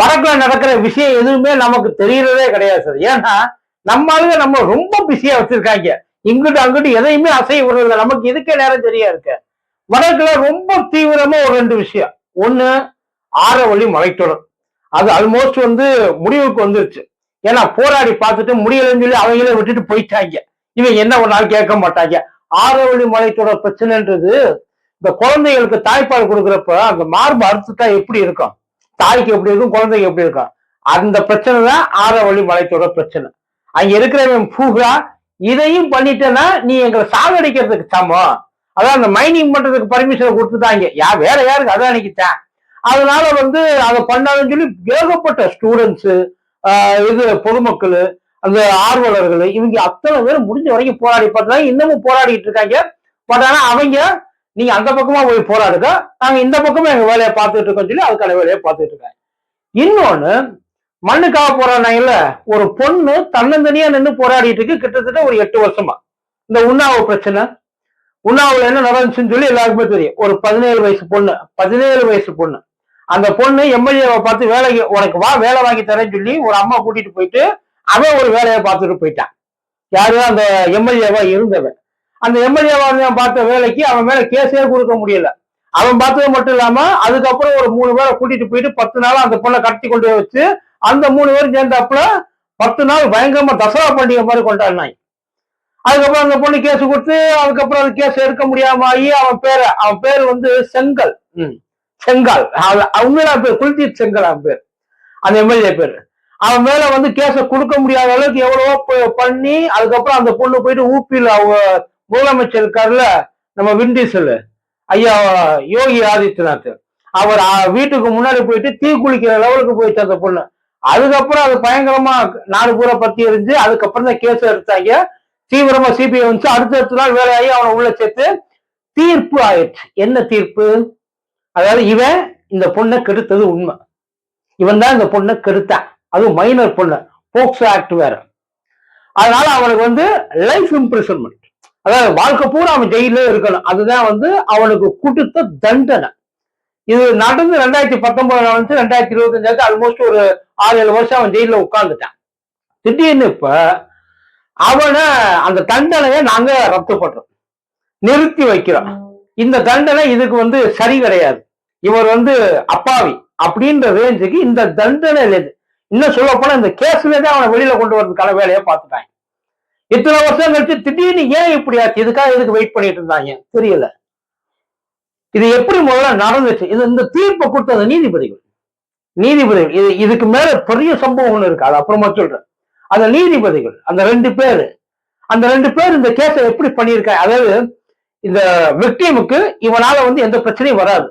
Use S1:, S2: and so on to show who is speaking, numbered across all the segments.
S1: வடக்குல நடக்கிற விஷயம் எதுவுமே நமக்கு தெரியறதே கிடையாது சார் ஏன்னா நம்ம ஆளுங்க நம்ம ரொம்ப பிஸியா வச்சிருக்காங்க. இங்கிட்டு அங்கிட்டு எதையுமே அசைய விடுறதில்ல. நமக்கு இதுக்கே நேரம் சரியா இருக்கு? வடக்குல ரொம்ப தீவிரமா ஒரு ரெண்டு விஷயம். ஒண்ணு ஆரவழி மலைத்தொடர். அது ஆல்மோஸ்ட் வந்து முடிவுக்கு வந்துருச்சு. ஏன்னா போராடி பார்த்துட்டு முடியலன்னு சொல்லி அவங்களே விட்டுட்டு போயிட்டாங்க. இவங்க என்ன ஒன்னாலும் கேட்க மாட்டாங்க. ஆரவழி மலைத்தொடர் பிரச்சனைன்றது இந்த குழந்தைகளுக்கு தாய்ப்பால் கொடுக்குறப்ப அந்த மார்பு அறுத்துட்டா எப்படி இருக்கும்? தாய்க்கு எப்படி இருக்கும் குழந்தைக்கு எப்படி இருக்கும் அந்த பிரச்சனை தான் ஆரவழி மலைத்தோட பிரச்சனை. அங்க இருக்கிறவன் பூகா இதையும் பண்ணிட்டேன்னா நீ எங்களை சாகடிக்கிறதுக்கு சமம். அதான் அந்த மைனிங் பண்றதுக்கு பர்மிஷன் கொடுத்துட்டாங்க. யா வேற யாருக்கு? அதான் நினைக்கிட்டேன் அதனால வந்து அதை பண்ணாதுன்னு சொல்லி ஏகப்பட்ட ஸ்டூடெண்ட்ஸு இது பொதுமக்கள் அந்த ஆர்வலர்கள் இவங்க அத்தனை பேர் முடிஞ்ச வரைக்கும் போராடி பார்த்தாங்க இன்னமும் போராடிட்டு இருக்காங்க. பட் ஆனா அவங்க நீங்க அந்த பக்கமா போய் போராடுங்க. நாங்க இந்த பக்கமா எங்க வேலையை பார்த்துட்டு இருக்கோம் சொல்லி அதுக்கான வேலையை பார்த்துட்டு இருக்காங்க. இன்னொன்னு மண்ணுக்காக போராடினாங்கல்ல ஒரு பொண்ணு தன்னந்தனியா நின்று போராடிட்டு இருக்கு கிட்டத்தட்ட ஒரு எட்டு வருஷமா. இந்த உண்ணாவு பிரச்சனை. உண்ணாவுல என்ன நடந்துச்சுன்னு சொல்லி எல்லாருக்குமே தெரியும். ஒரு பதினேழு வயசு பொண்ணு பதினேழு வயசு பொண்ணு. அந்த பொண்ணு எம்எல்ஏவை பார்த்து வேலைக்கு உனக்கு வா வேலை வாங்கி தரேன்னு சொல்லி ஒரு அம்மா கூட்டிட்டு போயிட்டு அவன் ஒரு வேலையை பார்த்துட்டு போயிட்டான் யாரு? அந்த எம்எல்ஏவா இருந்தவன் அந்த எம்எல்ஏவா பார்த்த வேலைக்கு அவன் மேல கேஸே கொடுக்க முடியல. அவன் பார்த்தது மட்டும் இல்லாம அதுக்கப்புறம் ஒரு மூணு பேரை கூட்டிட்டு போயிட்டு பத்து நாள் அந்த பொண்ணை கட்டி கொண்டு போய் வச்சு அந்த மூணு பேரும் சேர்ந்தாப்புல பத்து நாள் பயங்கரமா தசரா பண்டிகை மாதிரி கொண்டாடினாங்க அதுக்கப்புறம் அந்த பொண்ணு கேஸ் கொடுத்து அதுக்கப்புறம் அது கேஸ் எடுக்க முடியாம ஆகி அவன் பேரு அவன் பேர் வந்து செங்கல். ம், செங்கால். அவங்க பேர் குல்தீப் செங்கல் அவன் பேர். அந்த எம்எல்ஏ பேர். அவன் மேல வந்து கேஸ கொடுக்க முடியாத அளவுக்கு எவ்வளவோ பண்ணி அதுக்கப்புறம் அந்த பொண்ணு போயிட்டு ஊப்பியில் அவங்க முதலமைச்சர் இருக்காருல்ல நம்ம விண்டீசல் ஐயா யோகி ஆதித்யநாத். அவர் வீட்டுக்கு முன்னாடி போயிட்டு தீ குளிக்கிற லெவலுக்கு போயிட்டு அந்த பொண்ணு. அதுக்கப்புறம் அது பயங்கரமா நாடு பூரா பத்தி எரிஞ்சு அதுக்கப்புறம் தான் கேஸ் எடுத்தாங்க. தீவிரமா சிபிஐ வந்து அடுத்தடுத்த நாள் வேலையாகி அவனை உள்ள சேர்த்து தீர்ப்பு ஆயிடுச்சு. என்ன தீர்ப்பு? அதாவது இவன் இந்த பொண்ணை கெடுத்தது உண்மை. இவன் தான் இந்த பொண்ணை கெடுத்தான். அதுவும் மைனர் பொண்ணு. போக்சோ ஆக்ட் வேற. அதனால அவனுக்கு வந்து லைஃப் இம்ப்ரிசன்மெண்ட் அதாவது வாழ்க்கை பூரா அவன் ஜெயிலே இருக்கணும். அதுதான் வந்து அவனுக்கு கொடுத்த தண்டனை. இது நடந்து ரெண்டாயிரத்தி பத்தொன்பதுல வந்து ரெண்டாயிரத்தி இருபத்தஞ்சாவது ஆல்மோஸ்ட் ஒரு ஆறு ஏழு வருஷம் அவன் ஜெயில உட்கார்ந்துட்டான். திடீர்னு இப்ப அவனை அந்த தண்டனையை நாங்க ரத்து பண்றோம். நிறுத்தி வைக்கிறோம். இந்த தண்டனை இதுக்கு வந்து சரி கிடையாது. இவர் வந்து அப்பாவி அப்படின்ற ரேஞ்சுக்கு இந்த தண்டனை இல்லை இன்னும் சொல்ல போனா இந்த கேஸ்ல தான் அவனை வெளியில கொண்டு வரதுக்கான வேலையை பார்த்துட்டாங்க. இத்தனை வருஷம் கழிச்சு திடீர்னு ஏன் இப்படி ஆச்சு? இதுக்காக இதுக்கு வெயிட் பண்ணிட்டு இருந்தாங்க? தெரியல. இது எப்படி முதல்ல நடந்துச்சு? இது இந்த தீர்ப்பை கொடுத்தது நீதிபதிகள். நீதிபதிகள் இது இதுக்கு மேல பெரிய சம்பவம் ஒண்ணு இருக்கு. அது அப்புறமா சொல்றேன். அந்த நீதிபதிகள் அந்த ரெண்டு பேரு அந்த ரெண்டு பேர் இந்த கேஸை எப்படி பண்ணியிருக்காங்க? அதாவது இந்த விக்டிமுக்கு இவனால வந்து எந்த பிரச்சனையும் வராது.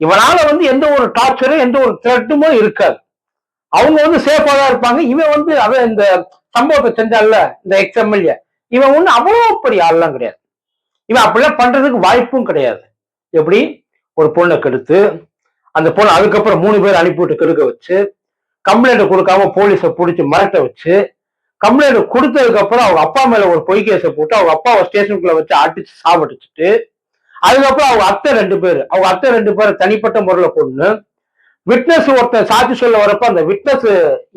S1: இவனால வந்து எந்த ஒரு டார்ச்சரும் எந்த ஒரு த்ரெட்டுமோ இருக்காது. அவங்க வந்து சேஃபா தான் இருப்பாங்க. இவன் வந்து அவன் இந்த சம்பவத்தை செஞ்சால இந்த எக்ஸ்எம்எல்ஏ இவன் ஒண்ணு அவ்வளவு பெரிய ஆள்லாம் கிடையாது. இவன் அப்படிலாம் பண்றதுக்கு வாய்ப்பும் கிடையாது. எப்படி? ஒரு பொண்ணை கெடுத்து அந்த பொண்ணு அதுக்கப்புறம் மூணு பேர் அனுப்பிவிட்டு கெடுக்க வச்சு கம்ப்ளைண்ட் கொடுக்காம போலீஸை பிடிச்சி மிரட்ட வச்சு கம்ப்ளைண்ட் கொடுத்ததுக்கு அப்புறம் அவங்க அப்பா மேல ஒரு பொய் கேஸை போட்டு அவங்க அப்பாவை ஸ்டேஷனுக்குள்ள வச்சு அடிச்சு சாப்பிட்டுச்சுட்டு அதுக்கப்புறம் அவங்க அத்தை ரெண்டு பேர் அவங்க அத்தை ரெண்டு பேரை தனிப்பட்ட முறையில பொண்ணு விட்னஸ் ஒருத்தன் சாட்சி சொல்ல வரப்ப அந்த விட்னஸ்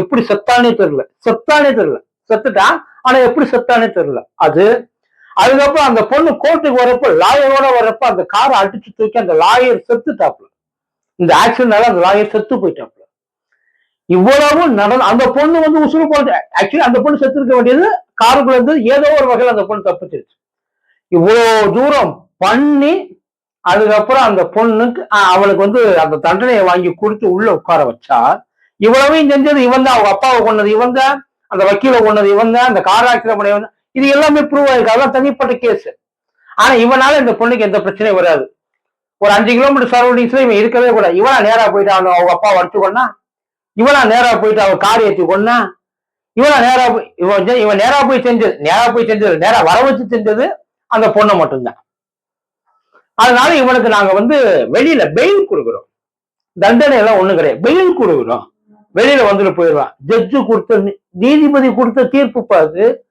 S1: எப்படி செத்தானே தெரியல. செத்தானே தெரியல. செத்துட்டான் ஆனா எப்படி செத்தானே தெரியல. அது அதுக்கப்புறம் அந்த பொண்ணு கோர்ட்டுக்கு வரப்ப லாயரோட வரப்ப அந்த காரை அடிச்சு தூக்கி அந்த லாயர் செத்துட்டாப்ல இந்த ஆக்சிடென்ட்னால அந்த லாயர் செத்து போயிட்டாப்ல இவ்வளவு நடந்து அந்த பொண்ணு வந்து உசுறு போனது ஆக்சுவலி அந்த பொண்ணு செத்து இருக்க வேண்டியது காருக்குள்ள இருந்து ஏதோ ஒரு வகையில் அந்த பொண்ணு தப்பிச்சிருச்சு. இவ்வளோ தூரம் பண்ணி அதுக்கப்புறம் அந்த பொண்ணுக்கு அவளுக்கு வந்து அந்த தண்டனையை வாங்கி கொடுத்து உள்ள உட்கார வச்சா இவ்வளவையும் செஞ்சது இவன் தான் அவங்க அப்பாவை கொண்டது இவன் தான் அந்த வக்கீலை கொண்டது இவன் தான் அந்த கார் ஆக்சிடென்ட் பண்ண இவன் இது எல்லாமே ப்ரூவ் ஆயிருக்கு. அதெல்லாம் தனிப்பட்ட கேஸ் ஆனா இவனால இந்த பொண்ணுக்கு எந்த பிரச்சனையும் வராது. ஒரு அஞ்சு கிலோமீட்டர் சரௌண்டிங்ஸ்ல இவன் இருக்கவே கூட இவனா நேரா போயிட்டு அவன் அவங்க அப்பா வடிச்சு கொண்டா இவனா நேரா போயிட்டு அவன் கார் ஏற்றி கொண்டா இவனா நேரா போய் இவன் இவன் நேரா போய் செஞ்சது நேரா போய் செஞ்சது நேரா வர வச்சு செஞ்சது அந்த பொண்ணை மட்டும்தான். அதனால இவனுக்கு நாங்க வந்து வெளியில பெயில் கொடுக்குறோம். தண்டனை எல்லாம் ஒண்ணும் கிடையாது. பெயில் கொடுக்குறோம். வெளியில வந்துட்டு போயிடுவான். ஜட்ஜு கொடுத்த நீதிபதி கொடுத்த தீர்ப்பு பார்த்து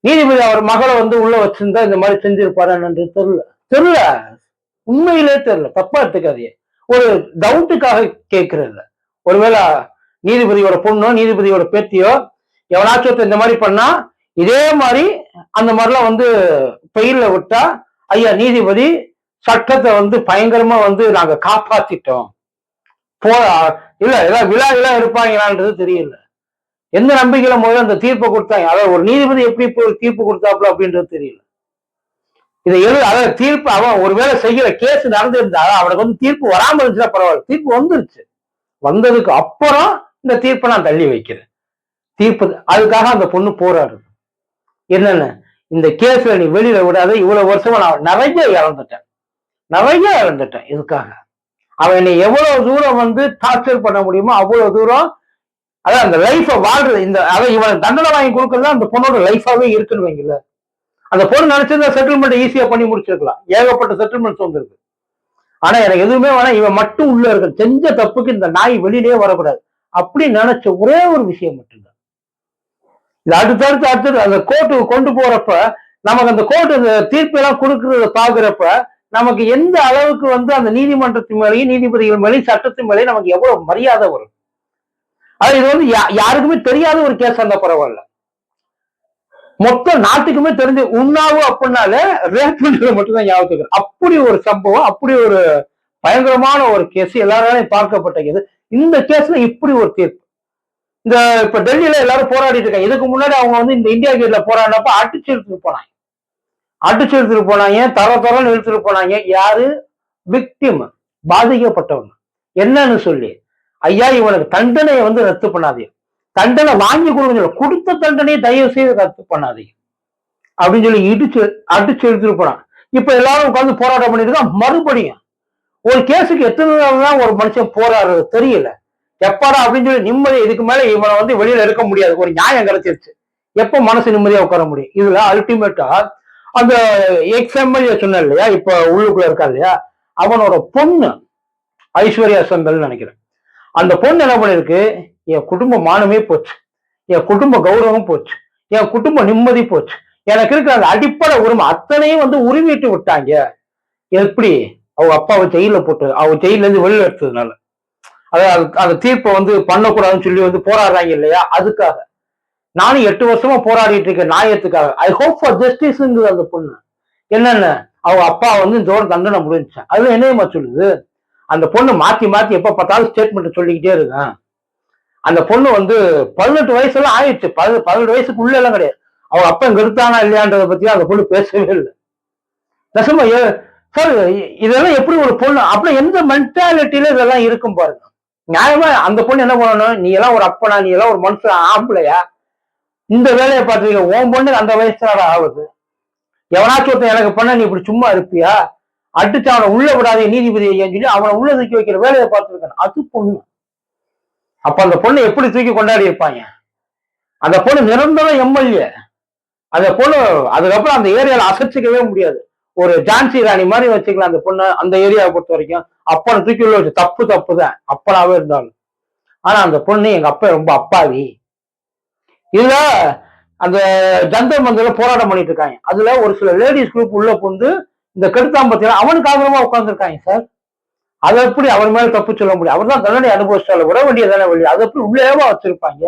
S1: நீதிபதி அவர் மகளை வந்து உள்ள வச்சிருந்தா இந்த மாதிரி செஞ்சிருப்பாரான்னு தெரியல. தெரியல. உண்மையிலே தெரியல. தப்பா எடுத்துக்காதே ஒரு டவுட்டுக்காக கேட்கறது ஒருவேளை நீதிபதியோட பொண்ணோ நீதிபதியோட பேத்தியோ எவனாச்சும் இந்த மாதிரி பண்ணா இதே மாதிரி அந்த மாதிரிலாம் வந்து பெயில விட்டா ஐயா நீதிபதி சட்டத்தை வந்து பயங்கரமா வந்து நாங்க காப்பாத்திட்டோம். போ இல்ல ஏதாவது விழா விழா இருப்பாங்களான்றது தெரியல. எந்த நம்பிக்கையில முதல்ல அந்த தீர்ப்பை கொடுத்தாங்க? அதாவது ஒரு நீதிபதி எப்படி தீர்ப்பு கொடுத்தாப்புல அப்படின்றது தெரியல. இதை எழு அதாவது தீர்ப்பு அவன் ஒருவேளை செய்யற கேஸ் நடந்திருந்தா அவனுக்கு வந்து தீர்ப்பு வராமல் இருந்துச்சுன்னா பரவாயில்ல. தீர்ப்பு வந்துருச்சு. வந்ததுக்கு அப்புறம் இந்த தீர்ப்பை நான் தள்ளி வைக்கிறேன். தீர்ப்பு அதுக்காக அந்த பொண்ணு போராடுது. என்னென்ன? இந்த கேஸ்ல நீ வெளியில விடாத இவ்வளவு வருஷமா நான் நிறைய இழந்துட்டேன் நிறைய இழந்துட்டேன் இதுக்காக. அவன் என்னை எவ்வளவு தூரம் வந்து டார்ச்சர் பண்ண முடியுமோ அவ்வளவு தூரம் அதான் அந்த லைஃபை வாழ்றது இந்த அதை இவன் தண்டனை வாங்கி கொடுக்கறது அந்த பொண்ணோட லைஃபாவே இருக்குன்னு வைங்கல அந்த பொண்ணு நினைச்சிருந்தா செட்டில்மெண்ட் ஈஸியா பண்ணி முடிச்சிருக்கலாம். ஏகப்பட்ட செட்டில்மெண்ட்ஸ் வந்திருக்கு. ஆனா எனக்கு எதுவுமே வேணாம் இவன் மட்டும் உள்ள இருக்க செஞ்ச தப்புக்கு இந்த நாய் வெளியிலேயே வரக்கூடாது. அப்படி நினைச்ச ஒரே ஒரு விஷயம் மட்டும்தான். இது அடுத்தடுத்து அடுத்தது அந்த கோர்ட்டுக்கு கொண்டு போறப்ப நமக்கு அந்த கோர்ட்டு அந்த தீர்ப்பெல்லாம் கொடுக்கறத பாக்குறப்ப நமக்கு எந்த அளவுக்கு வந்து அந்த நீதிமன்றத்தின் மேலேயும் நீதிபதிகள் மேலேயும் சட்டத்தின் மேலேயும் நமக்கு எவ்வளவு மரியாதை வரும்? அது இது வந்து யா- யாருக்குமே தெரியாத ஒரு கேஸ் அந்த பரவாயில்ல. மொத்த நாட்டுக்குமே தெரிஞ்சு உண்ணாவு அப்படின்னால ரேப் பண்றது மட்டும்தான் ஞாபகத்துக்கு அப்படி ஒரு சம்பவம் அப்படி ஒரு பயங்கரமான ஒரு கேஸ் எல்லாராலையும் பார்க்கப்பட்ட கேஸ் இந்த கேஸ்ல இப்படி ஒரு தீர்ப்பு. இந்த இப்ப டெல்லியில எல்லாரும் போராடிட்டு இருக்காங்க. இதுக்கு முன்னாடி அவங்க வந்து இந்த இந்தியா கேட்ல போராடினப்ப அடிச்சு எடுத்துட்டு போனாங்க. அடிச்சு இழுத்துட்டு போனாங்க. தர தரன்னு எடுத்துட்டு போனாங்க. யாரு? விக்டிம் பாதிக்கப்பட்டவங்க. என்னன்னு சொல்லி. ஐயா இவனுக்கு தண்டனையை வந்து ரத்து பண்ணாதீங்க. தண்டனை வாங்கி கொடுங்க சொல்லு. கொடுத்த தண்டனையை தயவு செய்து ரத்து பண்ணாதீங்க. அப்படின்னு சொல்லி இடிச்சு அடிச்சு எடுத்துட்டு போனான் இப்ப எல்லாரும் உட்காந்து போராட்டம் பண்ணிட்டு இருக்கான் மறுபடியும் ஒரு கேஸுக்கு எத்தனை நாள் தான் ஒரு மனுஷன் போராடுறது தெரியல. எப்பாடா அப்படின்னு சொல்லி நிம்மதி இதுக்கு மேல இவனை வந்து வெளியில இருக்க முடியாது. ஒரு நியாயம் கிடைச்சிருச்சு. எப்ப மனசு நிம்மதியா உட்கார முடியும்? இதுல அல்டிமேட்டா அந்த எக்ஸாம்பிள் சொன்ன இல்லையா? இப்ப உள்ளுக்குள்ள இருக்கா இல்லையா? அவனோட பொண்ணு ஐஸ்வர்யா சந்தல் நினைக்கிறேன். அந்த பொண்ணு என்ன பண்ணிருக்கு? என் குடும்ப மானமே போச்சு. என் குடும்ப கௌரவம் போச்சு. என் குடும்ப நிம்மதி போச்சு. எனக்கு இருக்கிற அந்த அடிப்படை உரிமை அத்தனையும் வந்து உரிமைட்டு விட்டாங்க. எப்படி? அவங்க அப்பாவை ஜெயில போட்டு அவங்க ஜெயில இருந்து வெளியில எடுத்ததுனால. அதாவது அந்த தீர்ப்பை வந்து பண்ணக்கூடாதுன்னு சொல்லி வந்து போராடுறாங்க இல்லையா? அதுக்காக. நானும் எட்டு வருஷமா போராடிட்டு இருக்கேன் நியாயத்துக்காக ஐ ஹோப் ஃபார் ஜஸ்டிஸ்ங்குது அந்த பொண்ணு. என்னென்ன? அவங்க அப்பா வந்து இதோட தண்டனை முடிஞ்சுச்சேன் அது என்னையமா சொல்லுது? அந்த பொண்ணு மாத்தி மாத்தி எப்ப பார்த்தாலும் ஸ்டேட்மெண்ட் சொல்லிக்கிட்டே இருக்கேன். அந்த பொண்ணு வந்து பதினெட்டு வயசுலாம் ஆயிடுச்சு. பதி பதினெட்டு வயசுக்கு உள்ள எல்லாம் கிடையாது. அவங்க அப்பா இங்க இருக்கானா இல்லையான்றத பத்தி அந்த பொண்ணு பேசவே இல்லை. நெசமா சார் இதெல்லாம் எப்படி ஒரு பொண்ணு? அப்புறம் எந்த மென்டாலிட்டியில இதெல்லாம் இருக்கும் பாருங்க. நியாயமா அந்த பொண்ணு என்ன பண்ணணும்? நீ எல்லாம் ஒரு அப்பனா நீ எல்லாம் ஒரு மனுஷன் ஆம்பளையா? இந்த வேலையை பார்த்துருக்க உன் பொண்ணு அந்த வயசுல ஆகுது? எவனாச்சும் ஒருத்தன் எனக்கு பண்ண நீ இப்படி சும்மா இருப்பியா? அடிச்சு அவனை உள்ள விடாதே நீதிபதி ஐயான்னு சொல்லி அவனை உள்ள தூக்கி வைக்கிற வேலையை பார்த்துருக்கான். அது பொண்ணு. அப்ப அந்த பொண்ணை எப்படி தூக்கி கொண்டாடி இருப்பாங்க? அந்த பொண்ணு நிரந்தரம் எம்எல்ஏ. அந்த பொண்ணு அதுக்கப்புறம் அந்த ஏரியால அசைச்சிக்கவே முடியாது. ஒரு ஜான்சி ராணி மாதிரி வச்சுக்கலாம் அந்த பொண்ணு அந்த ஏரியாவை பொறுத்த வரைக்கும். அப்பனை தூக்கி உள்ள வச்சு தப்பு தப்பு தான் அப்பனாவே இருந்தாலும். ஆனா அந்த பொண்ணு எங்க அப்பா ரொம்ப அப்பாவி. இதுல அந்த ஜந்தர் மந்திர போராட்டம் பண்ணிட்டு இருக்காங்க அதுல ஒரு சில லேடிஸ் குரூப் உள்ள புந்து இந்த கெடுத்தாம்பத்தியில அவனுக்கு ஆதரவா உட்காந்துருக்காங்க சார் அதை எப்படி அவர் மேல தப்பு சொல்ல முடியும்? அவர் தான் தண்டனை அனுபவிச்சால விட வேண்டியதானே வழி அதை எப்படி உள்ளேவா வச்சிருப்பாங்க?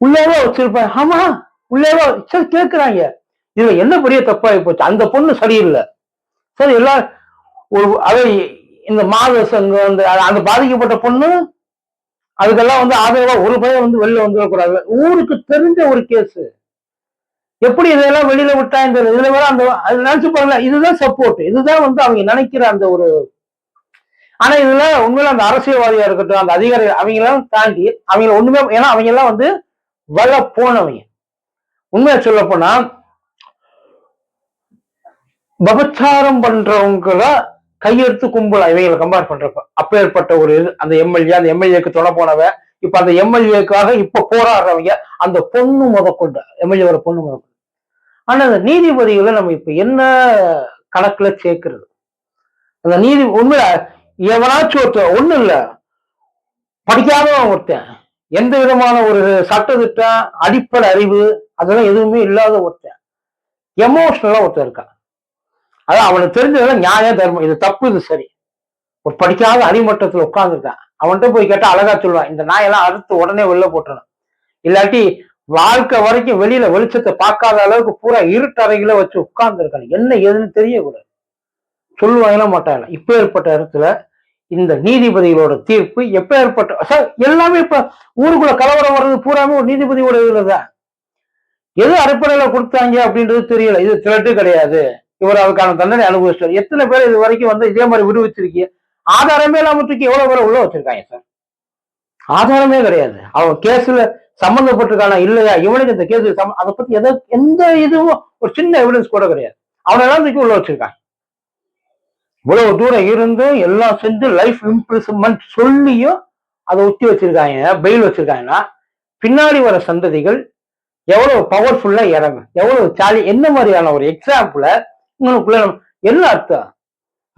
S1: உள்ளேவா வச்சிருப்பாங்க. ஆமா உள்ளேவா சரி கேட்கிறாங்க இதுல என்ன பெரிய தப்பாகி போச்சு? அந்த பொண்ணு சரியில்லை. சரி எல்லாம் ஒரு அதை இந்த மாத சங்கம் அந்த அந்த பாதிக்கப்பட்ட பொண்ணு அதுக்கெல்லாம் வந்து ஆதரவா ஒரு பையன் வந்து வெளில வந்துடக்கூடாது ஊருக்கு தெரிஞ்ச ஒரு கேஸ். எப்படி இதெல்லாம் வெளியில விட்டா இந்த இதுல வேற அந்த அது நினைச்சு பாருங்களேன் இதுதான் சப்போர்ட் இதுதான் வந்து அவங்க நினைக்கிற அந்த ஒரு ஆனா இதுல உண்மையில அந்த அரசியல்வாதியா இருக்கட்டும் அந்த அதிகாரி அவங்க எல்லாம் தாண்டி அவங்க ஒண்ணுமே ஏன்னா அவங்க எல்லாம் வந்து வள போனவங்க உண்மையை சொல்ல போனா பபச்சாரம் பண்றவங்கள கையெடுத்து கும்பலா இவங்களை கம்பேர் பண்றப்ப. அப்பேற்பட்ட ஒரு இது அந்த எம்எல்ஏ அந்த எம்எல்ஏக்கு தொலை போனவ இப்ப அந்த எம்எல்ஏக்காக இப்ப போராடுறவங்க அந்த பொண்ணு முதற்கொண்டு எம்எல்ஏவோட பொண்ணு முதற்கொண்டு ஆனா அந்த நீதிபதிகளை நம்ம இப்ப என்ன கணக்குல சேர்க்கிறது? அந்த நீதி உண்மையில எவனாச்சும் ஒருத்தர் ஒண்ணும் இல்ல. படிக்காத ஒருத்தன் எந்த விதமான ஒரு சட்டத்திட்டம் அடிப்படை அறிவு அதெல்லாம் எதுவுமே இல்லாத ஒருத்தன். எமோஷனலா ஒருத்தர் இருக்கான். அதான் அவனுக்கு தெரிஞ்சதெல்லாம் நியாயம் தர்மம். இது தப்பு இது சரி. ஒரு படிக்காத அடிமட்டத்தில் உட்காந்துருக்கான் அவன்கிட்ட போய் கேட்டா அழகா சொல்லுவான் இந்த நாயெல்லாம் அறுத்து உடனே வெளில போட்டுறணும். இல்லாட்டி வாழ்க்கை வரைக்கும் வெளியில வெளிச்சத்தை பார்க்காத அளவுக்கு பூரா இருட்டறைகளை வச்சு உட்கார்ந்துருக்காங்க என்ன ஏதுன்னு தெரியக்கூடாது. சொல்லுவாங்களா மாட்டாங்க இப்ப ஏற்பட்ட இடத்துல இந்த நீதிபதிகளோட தீர்ப்பு எப்ப ஏற்பட்ட சார் எல்லாமே இப்ப ஊருக்குள்ள கலவரம் வர்றது பூராமே ஒரு நீதிபதியோட இதுல தான் எது அடிப்படையில கொடுத்தாங்க அப்படின்றது தெரியல. இது திரட்டு கிடையாது. இவர் அதுக்கான தண்டனை அனுபவிச்சார் எத்தனை பேர் இது வரைக்கும் வந்து இதே மாதிரி விடுவிச்சிருக்கீங்க ஆதாரமே இல்லாம தூக்கி எவ்வளவு பேர் உள்ள வச்சிருக்காங்க சார்? ஆதாரமே கிடையாது. அவன் கேஸ்ல சம்பந்தப்பட்டிருக்கானா இல்லையா? இவனுக்கு இந்த கேஸ் அதை பத்தி எதை எந்த இதுவும் ஒரு சின்ன எவிடன்ஸ் கூட கிடையாது. அவனெல்லாம் தூக்கி உள்ள வச்சிருக்கான் இவ்வளவு தூரம் இருந்தும் எல்லாம் செஞ்சு லைஃப் இம்ப்ரிசன்மெண்ட் சொல்லியும் அதை ஒத்தி வச்சிருக்காங்க பெயில் வச்சிருக்காங்கன்னா பின்னாடி வர சந்ததிகள் எவ்வளவு பவர்ஃபுல்லா இறங்கும் எவ்வளவு சாலி என்ன மாதிரியான ஒரு எக்ஸாம்பிள உங்களுக்குள்ள என்ன அர்த்தம்?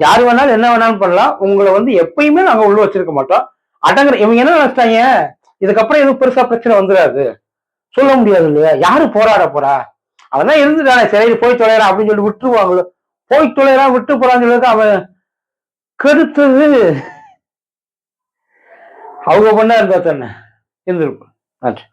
S1: யார் வேணாலும் என்ன வேணாலும் பண்ணலாம். உங்களை வந்து எப்பயுமே நாங்க உள்ள வச்சிருக்க மாட்டோம். அடங்குற இவங்க என்ன நினைச்சிட்டாங்க? இதுக்கப்புறம் எதுவும் பெருசா பிரச்சனை வந்துடாது சொல்ல முடியாது இல்லையா? யாரு போராட போறா? அவன் தான் இருந்துட்டானே. சரி போய் தொலைறான் அப்படின்னு சொல்லி விட்டுருவாங்களோ? போய் தொலைறான் விட்டு போறான்னு சொல்லிட்டு அவன் கெடுத்தது. அவங்க பண்ணா இருந்தா தானே? இருந்திருப்பான் நன்றி.